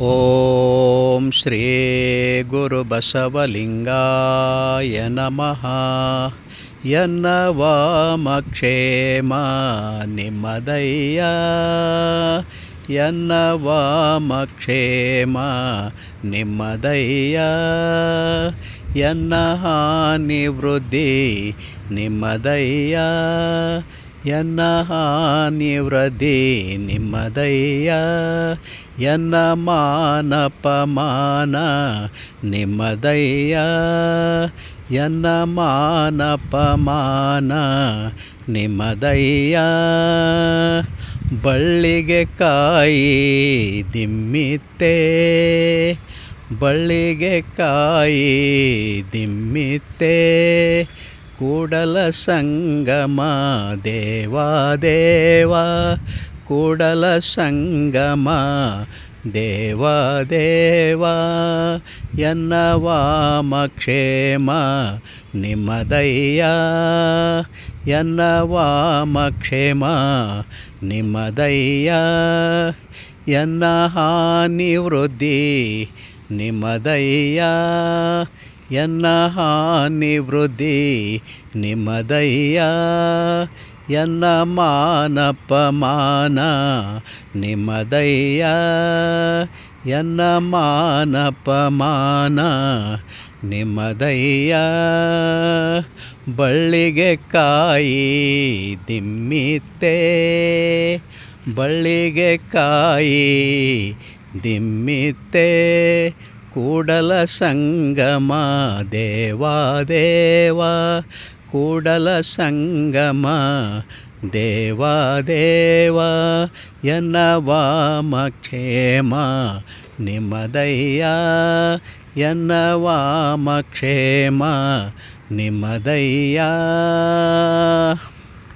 ಓಂ ಶ್ರೀ ಗುರು ಬಸವಲಿಂಗಾಯ ನಮಃ ಎನ್ನ ವಾಮಕ್ಷೇಮ ನಿಮ್ಮದಯ್ಯ ಎನ್ನ ವಾಮಕ್ಷೇಮ ನಿಮ್ಮದಯ್ಯ ಎನ್ನ ಹಾನಿ ವೃದ್ಧಿ ನಿಮ್ಮದಯ್ಯ ಎನ್ನ ಹಾನಿ ವೃದ್ಧಿ ನಿಮ್ಮದಯ್ಯ, ಎನ್ನ ಮಾನಪಮಾನ ನಿಮ್ಮದಯ್ಯ, ಎನ್ನ ಮಾನಪಮಾನ ನಿಮ್ಮದಯ್ಯ. ಬಳ್ಳಿಗೆ ಕಾಯಿ ದಿಮ್ಮಿತ್ತೆ, ಬಳ್ಳಿಗೆ ಕಾಯಿ ದಿಮ್ಮಿತ್ತೆ ಕೂಡಲ ಸಂಗಮ ದೇವಾ. ದೇವ ಕೂಡಲ ಸಂಗಮ, ದೇವ ದೇವ. ಎನ್ನ ವಾಮಕ್ಷೇಮ ನಿಮ್ಮದಯ್ಯ ಎನ್ನ ವಾಮಕ್ಷೇಮ ನಿಮ್ಮದಯ್ಯ ಎನ್ನ ಹಾನಿ ವೃದ್ಧಿ ನಿಮ್ಮದಯ್ಯ ಎನ್ನ ಹಾನಿ ವೃದ್ಧಿ ನಿಮ್ಮದಯ್ಯ. ಎನ್ನ ಮಾನಪಮಾನ ನಿಮ್ಮದಯ್ಯ. ಎನ್ನ ಮಾನಪಮಾನ ನಿಮ್ಮದಯ್ಯ. ಬಳ್ಳಿಗೆ ಕಾಯಿ ದಿಮ್ಮಿತ್ತೆ. ಬಳ್ಳಿಗೆ ಕಾಯಿ ದಿಮ್ಮಿತ್ತೆ. ಕೂಡಲ ಸಂಗಮ ದೇವಾ ದೇವ ಕೂಡಲ ಸಂಗಮ ದೇವಾ ದೇವ ಎನ್ನ ವಾಮಕ್ಷೇಮ ನಿಮ್ಮದಯ್ಯ ಎನ್ನ ವಾಮಕ್ಷೇಮ ನಿಮ್ಮದಯ್ಯ